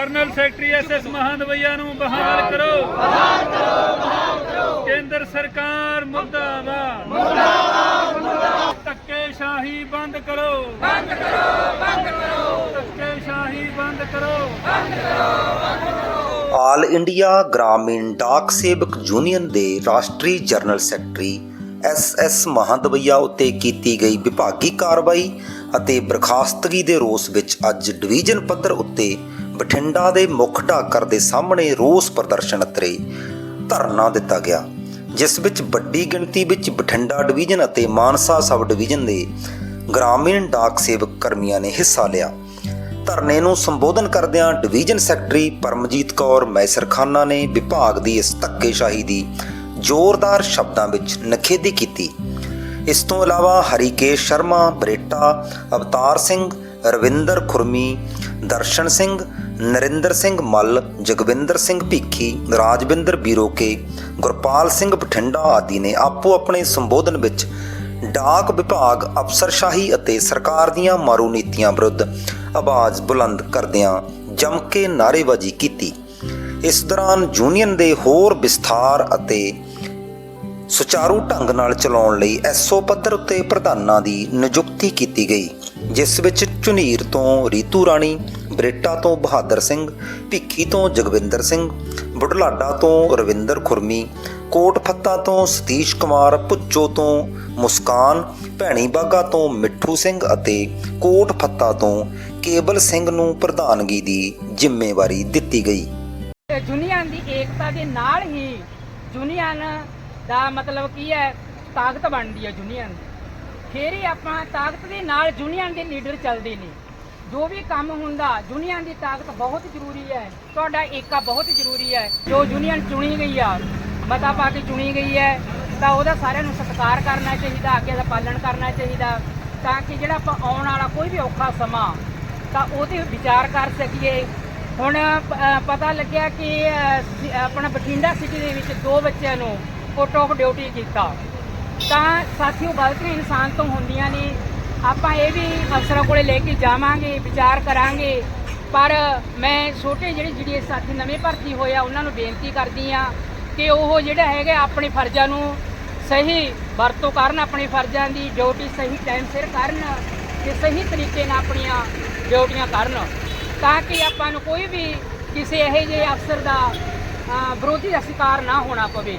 Colonel secretary SS ਮਹਾਦਵਈਆ ਨੂੰ ਬਹਾਲ ਕਰੋ ਬਹਾਲ ਕਰੋ। ਬਹਾਲ ਕਰੋ ਕੇਂਦਰ ਸਰਕਾਰ ਮੁਰਦਾਬਾਦ। ਮੁਰਦਾਬਾਦ ਮੁਰਦਾਬਾਦ ਧੱਕੇ ਸ਼ਾਹੀ ਬੰਦ ਕਰੋ। ਬੰਦ ਕਰੋ ਬੰਦ ਕਰੋ ਧੱਕੇ ਸ਼ਾਹੀ ਬੰਦ ਕਰੋ। ਆਲ ਇੰਡੀਆ ਗ੍ਰਾਮੀਣ ਡਾਕ ਸੇਵਕ ਯੂਨੀਅਨ ਦੇ ਰਾਸ਼ਟਰੀ general secretary S S Mahadevaiah ਉੱਤੇ ਕੀਤੀ ਗਈ ਵਿਭਾਗੀ ਕਾਰਵਾਈ ਅਤੇ ਬਰਖਾਸਤਗੀ ਦੇ ਰੋਸ ਵਿੱਚ ਅੱਜ ਡਿਵੀਜ਼ਨ ਪੱਧਰ ਉੱਤੇ ਬਠਿੰਡਾ ਦੇ ਮੁੱਖ ਢਾਕਰ ਦੇ ਸਾਹਮਣੇ ਰੋਸ ਪ੍ਰਦਰਸ਼ਨ ਅਤੇ ਧਰਨਾ ਦਿੱਤਾ ਗਿਆ, ਜਿਸ ਵਿੱਚ ਵੱਡੀ ਗਿਣਤੀ ਵਿੱਚ ਬਠਿੰਡਾ ਡਿਵੀਜ਼ਨ ਅਤੇ ਮਾਨਸਾ ਸਬ ਡਿਵੀਜ਼ਨ ਦੇ ਗ੍ਰਾਮੀਣ ਡਾਕ ਸੇਵਕ ਕਰਮੀਆਂ ਨੇ ਹਿੱਸਾ ਲਿਆ। ਧਰਨੇ ਨੂੰ ਸੰਬੋਧਨ ਕਰਦਿਆਂ ਡਿਵੀਜ਼ਨ ਸੈਕਟਰੀ ਪਰਮਜੀਤ ਕੌਰ ਮੈਸਰਖਾਨਾ ਨੇ ਵਿਭਾਗ ਦੀ ਇਸ ਧੱਕੇਸ਼ਾਹੀ ਦੀ ਜ਼ੋਰਦਾਰ ਸ਼ਬਦਾਂ ਵਿੱਚ ਨਖੇਦੀ ਕੀਤੀ। ਇਸ ਤੋਂ ਇਲਾਵਾ ਹਰੀਕੇਸ਼ ਸ਼ਰਮਾ, ਬਰੇਟਾ, ਅਵਤਾਰ ਸਿੰਘ, ਰਵਿੰਦਰ ਖੁਰਮੀ, ਦਰਸ਼ਨ ਸਿੰਘ ਨਰਿੰਦਰ ਸਿੰਘ ਮੱਲ, ਜਗਵਿੰਦਰ ਸਿੰਘ ਭੀਖੀ, ਰਾਜਵਿੰਦਰ ਬੀਰੋਕੇ, ਗੁਰਪਾਲ ਸਿੰਘ ਬਠਿੰਡਾ ਆਦਿ ਨੇ ਆਪੋ ਆਪਣੇ ਸੰਬੋਧਨ ਵਿੱਚ ਡਾਕ ਵਿਭਾਗ, ਅਫਸਰਸ਼ਾਹੀ ਅਤੇ ਸਰਕਾਰ ਦੀਆਂ ਮਾਰੂ ਨੀਤੀਆਂ ਵਿਰੁੱਧ ਆਵਾਜ਼ ਬੁਲੰਦ ਕਰਦਿਆਂ ਜਮ ਕੇ ਨਾਅਰੇਬਾਜ਼ੀ ਕੀਤੀ। ਇਸ ਦੌਰਾਨ ਯੂਨੀਅਨ ਦੇ ਹੋਰ ਵਿਸਥਾਰ ਅਤੇ ਸੁਚਾਰੂ ਢੰਗ ਨਾਲ ਚਲਾਉਣ ਲਈ ਐਸਓ ਪੱਧਰ ਉੱਤੇ ਪ੍ਰਧਾਨਾਂ ਦੀ ਨਿਯੁਕਤੀ ਕੀਤੀ ਗਈ, ਜਿਸ ਵਿੱਚ ਝੁਨੀਰ ਤੋਂ ਰੀਤੂ ਰਾਣੀ ਬਰੇਟਾ ਤੋਂ ਬਹਾਦਰ ਸਿੰਘ, ਭਿੱਖੀ ਤੋਂ ਜਗਵਿੰਦਰ ਸਿੰਘ, ਬੁਢਲਾਡਾ ਤੋਂ ਰਵਿੰਦਰ ਖੁਰਮੀ ਕੋਟ ਫੱਤਾ ਤੋਂ ਸਤੀਸ਼ ਕੁਮਾਰ ਪੁੱਚੋ ਤੋਂ ਮੁਸਕਾਨ, ਭੈਣੀ ਬਾਗਾ ਤੋਂ ਮਿੱਠੂ ਸਿੰਘ ਅਤੇ ਕੋਟ ਫੱਤਾ ਤੋਂ ਕੇਬਲ ਸਿੰਘ ਨੂੰ ਪ੍ਰਧਾਨਗੀ ਦੀ ਜ਼ਿੰਮੇਵਾਰੀ ਦਿੱਤੀ ਗਈ। ਯੂਨੀਅਨ ਦੀ ਏਕਤਾ ਦੇ ਨਾਲ ਹੀ ਯੂਨੀਅਨ ਦਾ ਮਤਲਬ ਕੀ ਹੈ, ਤਾਕਤ ਬਣਦੀ ਹੈ ਯੂਨੀਅਨ ਦੀ। ਫਿਰ ਹੀ ਆਪਾਂ ਤਾਕਤ ਦੇ ਨਾਲ ਯੂਨੀਅਨ ਦੇ ਲੀਡਰ ਚੱਲਦੇ ਨੇ। ਜੋ ਵੀ ਕੰਮ ਹੁੰਦਾ ਯੂਨੀਅਨ ਦੀ ਤਾਕਤ ਬਹੁਤ ਜ਼ਰੂਰੀ ਹੈ। ਤੁਹਾਡਾ ਏਕਾ ਬਹੁਤ ਜ਼ਰੂਰੀ ਹੈ। ਜੋ ਯੂਨੀਅਨ ਚੁਣੀ ਗਈ ਆ, ਮਤਾ ਪਾ ਕੇ ਚੁਣੀ ਗਈ ਹੈ, ਤਾਂ ਉਹਦਾ ਸਾਰਿਆਂ ਨੂੰ ਸਤਿਕਾਰ ਕਰਨਾ ਚਾਹੀਦਾ, ਅੱਗੇ ਦਾ ਪਾਲਣ ਕਰਨਾ ਚਾਹੀਦਾ। ਤਾਂ ਕਿ ਜਿਹੜਾ ਆਪਾਂ ਆਉਣ ਵਾਲਾ ਕੋਈ ਵੀ ਔਖਾ ਸਮਾਂ, ਤਾਂ ਉਹਦੇ ਵਿਚਾਰ ਕਰ ਸਕੀਏ। ਹੁਣ ਪਤਾ ਲੱਗਿਆ ਕਿ ਆਪਣਾ ਬਠਿੰਡਾ ਸਿਟੀ ਦੇ ਵਿੱਚ ਦੋ ਬੱਚਿਆਂ ਨੂੰ ਕੋਟ ਆਫ ਡਿਊਟੀ ਕੀਤਾ। ਤਾਂ ਸਾਥੀਓ ਗਲਤੀਆਂ ਇਨਸਾਨ ਤੋਂ ਹੁੰਦੀਆਂ ਨੇ। ਆਪਾਂ ਇਹ ਵੀ ਅਫਸਰਾਂ ਕੋਲੇ ਲੈ ਕੇ ਜਾਵਾਂਗੇ, ਵਿਚਾਰ ਕਰਾਂਗੇ। ਪਰ ਮੈਂ ਛੋਟੇ ਜਿਹੜੇ ਜਿਹੜੇ ਸਾਥੀ ਨਵੇਂ ਭਰਤੀ ਹੋਏ ਆ, ਉਹਨਾਂ ਨੂੰ ਬੇਨਤੀ ਕਰਦੀ ਆ ਕਿ ਉਹ ਜਿਹੜਾ ਹੈਗਾ ਆਪਣੇ ਫਰਜ਼ਾਂ ਨੂੰ ਸਹੀ ਵਰਤੋਂ ਕਰਨ, ਆਪਣੇ ਫਰਜ਼ਾਂ ਦੀ ਡਿਊਟੀ ਸਹੀ ਟਾਈਮ ਸਿਰ ਕਰਨ ਤੇ ਸਹੀ ਤਰੀਕੇ ਨਾਲ ਆਪਣੀਆਂ ਡਿਊਟੀਆਂ ਕਰਨ ਤਾਂ ਕਿ ਆਪਾਂ ਨੂੰ ਕੋਈ ਵੀ ਕਿਸੇ ਇਹੋ ਜਿਹੇ ਅਫਸਰ ਦਾ ਵਿਰੋਧੀ ਦਾ ਸ਼ਿਕਾਰ ਨਾ ਹੋਣਾ ਪਵੇ।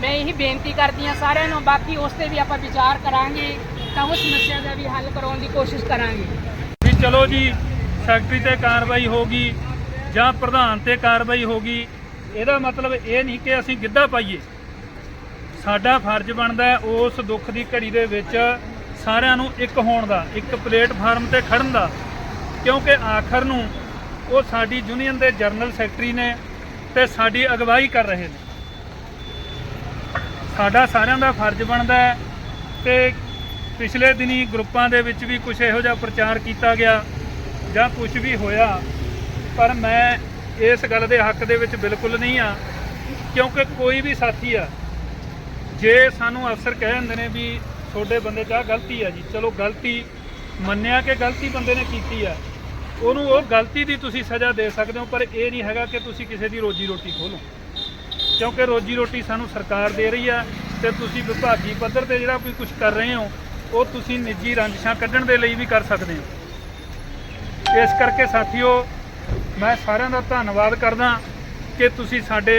ਮੈਂ ਇਹੀ ਬੇਨਤੀ ਕਰਦੀ ਹਾਂ ਸਾਰਿਆਂ ਨੂੰ, ਬਾਕੀ ਉਸ ਤੇ ਵੀ ਆਪਾਂ ਵਿਚਾਰ ਕਰਾਂਗੇ। ਤਾਂ ਉਹ ਸਮੱਸਿਆ ਦਾ ਵੀ ਹੱਲ ਕਰਾਉਣ ਦੀ ਕੋਸ਼ਿਸ਼ ਕਰਾਂਗੇ। ਵੀ ਚਲੋ ਜੀ ਸੈਕਟਰੀ ਤੇ ਕਾਰਵਾਈ ਹੋਗੀ ਜਾਂ ਪ੍ਰਧਾਨ ਤੇ ਕਾਰਵਾਈ ਹੋਗੀ ਇਹਦਾ ਮਤਲਬ ਇਹ ਨਹੀਂ ਕਿ ਅਸੀਂ ਗਿੱਧਾ ਪਾਈਏ। ਸਾਡਾ ਫਰਜ਼ ਬਣਦਾ ਉਸ ਦੁੱਖ ਦੀ ਘੜੀ ਦੇ ਵਿੱਚ ਸਾਰਿਆਂ ਨੂੰ ਇੱਕ ਹੋਣ ਦਾ, ਇੱਕ ਪਲੇਟਫਾਰਮ ਤੇ ਖੜਨ ਦਾ। ਕਿਉਂਕਿ ਆਖਰ ਨੂੰ ਉਹ ਸਾਡੀ ਯੂਨੀਅਨ ਦੇ ਜਨਰਲ ਸੈਕਟਰੀ ਨੇ ਤੇ ਸਾਡੀ ਅਗਵਾਈ ਕਰ ਰਹੇ ਨੇ। ਸਾਡਾ ਸਾਰਿਆਂ ਦਾ ਫਰਜ਼ ਬਣਦਾ ਹੈ ਤੇ ਪਿਛਲੇ ਦਿਨੀ ਗਰੁੱਪਾਂ ਦੇ ਵਿੱਚ ਵੀ ਕੁਝ ਇਹੋ ਜਿਹਾ ਪ੍ਰਚਾਰ ਕੀਤਾ ਗਿਆ ਜਾਂ ਕੁਝ ਵੀ ਹੋਇਆ, ਪਰ ਮੈਂ ਇਸ ਗੱਲ ਦੇ ਹੱਕ ਦੇ ਵਿੱਚ ਬਿਲਕੁਲ ਨਹੀਂ ਆ ਕਿਉਂਕਿ ਕੋਈ ਵੀ ਸਾਥੀ ਆ, ਜੇ ਸਾਨੂੰ ਅਫਸਰ ਕਹਿ ਦਿੰਦੇ ਨੇ ਵੀ ਤੁਹਾਡੇ ਬੰਦੇ 'ਚ ਆਹ ਗਲਤੀ ਆ ਜੀ, ਚਲੋ ਗਲਤੀ ਮੰਨਿਆ ਕਿ ਗਲਤੀ ਬੰਦੇ ਨੇ ਕੀਤੀ ਆ, ਉਹਨੂੰ ਉਹ ਗਲਤੀ ਦੀ ਤੁਸੀਂ ਸਜ਼ਾ ਦੇ ਸਕਦੇ ਹੋ, ਪਰ ਇਹ ਨਹੀਂ ਹੈਗਾ ਕਿ ਤੁਸੀਂ ਕਿਸੇ ਦੀ ਰੋਜੀ ਰੋਟੀ ਖੋਲੋ, ਕਿਉਂਕਿ ਰੋਜੀ ਰੋਟੀ ਸਾਨੂੰ ਸਰਕਾਰ ਦੇ ਰਹੀ ਆ ਤੇ ਤੁਸੀਂ ਵਿਭਾਗੀ ਪੱਧਰ ਤੇ ਜਿਹੜਾ ਕੋਈ ਕੁਝ ਕਰ ਰਹੇ ਹੋ ਉਹ ਤੁਸੀਂ ਨਿੱਜੀ ਰੰਜਿਸ਼ਾਂ ਕੱਢਣ ਦੇ ਲਈ ਵੀ ਕਰ ਸਕਦੇ ਹੋ। ਇਸ ਕਰਕੇ ਸਾਥੀਓ, ਮੈਂ ਸਾਰਿਆਂ ਦਾ ਧੰਨਵਾਦ ਕਰਦਾ ਕਿ ਤੁਸੀਂ ਸਾਡੇ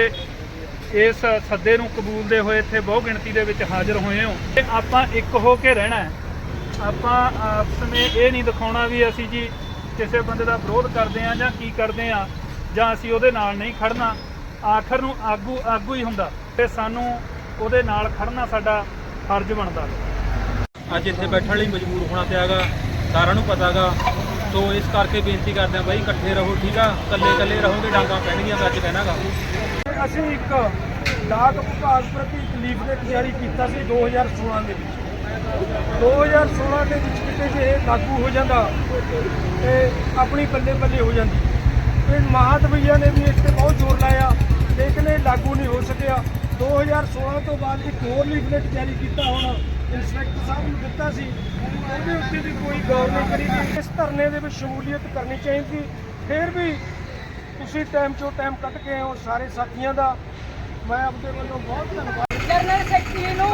ਇਸ ਸੱਦੇ ਨੂੰ ਕਬੂਲਦੇ ਹੋਏ, ਇੱਥੇ ਬਹੁ ਗਿਣਤੀ ਦੇ ਵਿੱਚ ਹਾਜ਼ਰ ਹੋਏ ਹੋ। ਤੇ ਆਪਾਂ ਇੱਕ ਹੋ ਕੇ ਰਹਿਣਾ ਹੈ। ਆਪਾਂ ਆਪਸ ਵਿੱਚ ਇਹ ਨਹੀਂ ਦਿਖਾਉਣਾ ਵੀ ਅਸੀਂ ਜੀ ਕਿਸੇ ਬੰਦੇ ਦਾ ਵਿਰੋਧ ਕਰਦੇ ਆ ਜਾਂ ਕੀ ਕਰਦੇ ਆ ਜਾਂ ਅਸੀਂ ਉਹਦੇ ਨਾਲ ਨਹੀਂ ਖੜਨਾ ਆਖਰ ਨੂੰ ਆਗੂ ਆਗੂ ਹੀ ਹੁੰਦਾ ਤੇ ਸਾਨੂੰ ਉਹਦੇ ਨਾਲ ਖੜਨਾ ਸਾਡਾ ਫਰਜ਼ ਬਣਦਾ। ਅੱਜ ਇੱਥੇ ਬੈਠਣ ਲਈ ਮਜਬੂਰ ਹੋਣਾ ਪਿਆਗਾ ਸਾਰਿਆਂ ਨੂੰ ਪਤਾਗਾ ਸੋ ਇਸ ਕਰਕੇ ਬੇਨਤੀ ਕਰਦੇ ਆ ਬਾਈ, ਇਕੱਠੇ ਰਹੋ, ਠੀਕ ਆ? ਇਕੱਲੇ ਇਕੱਲੇ ਰਹੋਗੇ, ਡਾਂਗਾ ਪੈਣਗੀਆਂ ਸੱਚ ਕਹਿਣਾਗਾ ਅਸੀਂ ਇੱਕ ਡਾਕ ਵਿਭਾਗ ਪ੍ਰਤੀ ਇੱਕ ਲੀਫਲੇਟ ਜਾਰੀ ਕੀਤਾ ਸੀ 2016 ਦੇ ਵਿੱਚ। 2016 ਦੇ ਵਿੱਚ ਕਿਤੇ ਜੇ ਇਹ ਲਾਗੂ ਹੋ ਜਾਂਦਾ ਤੇ ਆਪਣੀ ਬੱਲੇ ਬੱਲੇ ਹੋ ਜਾਂਦੀ। ਤੇ ਮਹਾਦਵਈਆ ਨੇ ਵੀ ਇਸ ਤੇ ਬਹੁਤ ਜ਼ੋਰ ਲਾਇਆ, ਲੇਕਿਨ ਇਹ ਲਾਗੂ ਨਹੀਂ ਹੋ ਸਕਿਆ। 2016 ਤੋਂ ਬਾਅਦ ਇੱਕ ਹੋਰ ਲੀਫਲੇਟ ਜਾਰੀ ਕੀਤਾ ਹੁਣ। ਇੰਸਪੈਕਟਰ ਸਾਹਿਬ ਨੂੰ ਦਿੱਤਾ ਸੀ, ਉਹਦੇ ਉੱਤੇ ਵੀ ਕੋਈ ਗੌਰ ਨਹੀਂ ਕਰੀ ਗਈ। ਇਸ ਧਰਨੇ ਦੇ ਵਿੱਚ ਸ਼ਮੂਲੀਅਤ ਕਰਨੀ ਚਾਹੀਦੀ। ਫਿਰ ਵੀ ਤੁਸੀਂ ਟਾਈਮ ਚੋਂ ਟਾਈਮ ਕੱਢ ਕੇ ਆਏ ਹੋ, ਸਾਰੇ ਸਾਥੀਆਂ ਦਾ। ਮੈਂ ਆਪਦੇ ਵੱਲੋਂ ਬਹੁਤ ਧੰਨਵਾਦ। ਜਨਰਲ ਸੈਕਟਰੀ ਨੂੰ।